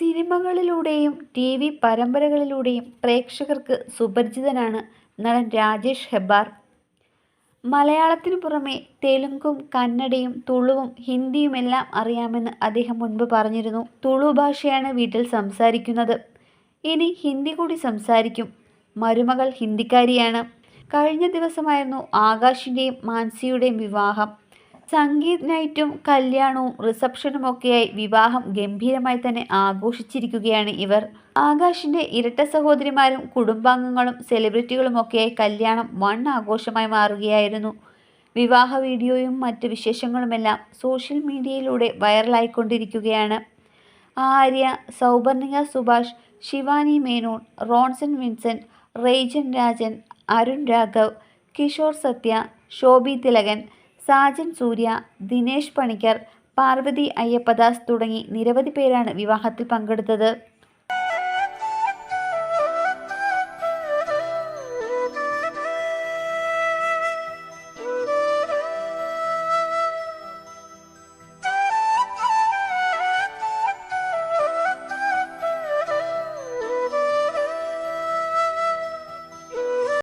സിനിമകളിലൂടെയും T V പരമ്പരകളിലൂടെയും പ്രേക്ഷകർക്ക് സുപരിചിതനാണ് നടൻ രാജേഷ് ഹെബ്ബാർ. മലയാളത്തിനു പുറമെ തെലുങ്കും കന്നഡയും തുളുവും ഹിന്ദിയുമെല്ലാം അറിയാമെന്ന് അദ്ദേഹം മുൻപ് പറഞ്ഞിരുന്നു. തുളു ഭാഷയാണ് വീട്ടിൽ സംസാരിക്കുന്നത്. ഇനി ഹിന്ദി കൂടി സംസാരിക്കും. മരുമകൾ ഹിന്ദിക്കാരിയാണ്. കഴിഞ്ഞ ദിവസമായിരുന്നു ആകാശിന്റെയും മാൻസിയുടെയും വിവാഹം. സംഗീത് നൈറ്റും കല്യാണവും റിസപ്ഷനും ഒക്കെയായി വിവാഹം ഗംഭീരമായി തന്നെ ആഘോഷിച്ചിരിക്കുകയാണ് ഇവർ. ആകാശിന്റെ ഇരട്ട സഹോദരിമാരും കുടുംബാംഗങ്ങളും സെലിബ്രിറ്റികളും ഒക്കെയായി കല്യാണം വൺ ആഘോഷമായി മാറുകയായിരുന്നു. വിവാഹ വീഡിയോയും മറ്റ് വിശേഷങ്ങളുമെല്ലാം സോഷ്യൽ മീഡിയയിലൂടെ വൈറലായിക്കൊണ്ടിരിക്കുകയാണ്. ആര്യ സൗപർണിക സുഭാഷ് ശിവാനി മേനോൻ റോൺസൺ വിൻസെന്റ് റെയ്ജൻ രാജൻ അരുൺ രാഘവ് കിഷോർ സത്യ ശോഭി തിലകൻ സാജൻ സൂര്യ ദിനേശ് പണിക്കർ പാർവതി അയ്യപ്പദാസ് തുടങ്ങി നിരവധി പേരാണ് വിവാഹത്തിൽ പങ്കെടുത്തത്.